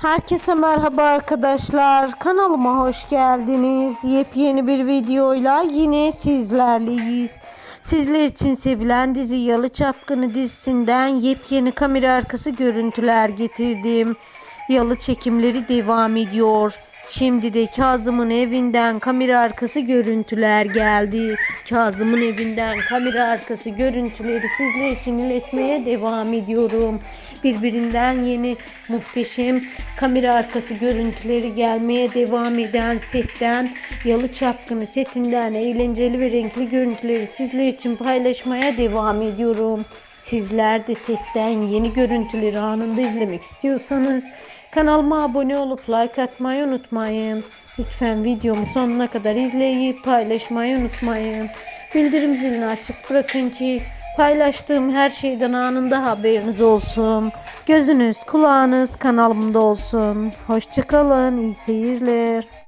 Herkese merhaba arkadaşlar. Kanalıma hoş geldiniz. Yepyeni bir videoyla yine sizlerleyiz. Sizler için sevilen dizi Yalı Çapkını dizisinden yepyeni kamera arkası görüntüler getirdim. Yalı çekimleri devam ediyor. Şimdi de Kazım'ın evinden kamera arkası görüntüler geldi. Kazım'ın evinden kamera arkası görüntüleri sizler için iletmeye devam ediyorum. Birbirinden yeni muhteşem kamera arkası görüntüleri gelmeye devam eden setten Yalı Çapkını setinden eğlenceli ve renkli görüntüleri sizler için paylaşmaya devam ediyorum. Sizler de setten yeni görüntüleri anında izlemek istiyorsanız kanalıma abone olup like atmayı unutmayın. Lütfen videomu sonuna kadar izleyip paylaşmayı unutmayın. Bildirim zilini açık bırakın ki paylaştığım her şeyden anında haberiniz olsun. Gözünüz kulağınız kanalımda olsun. Hoşçakalın iyi seyirler.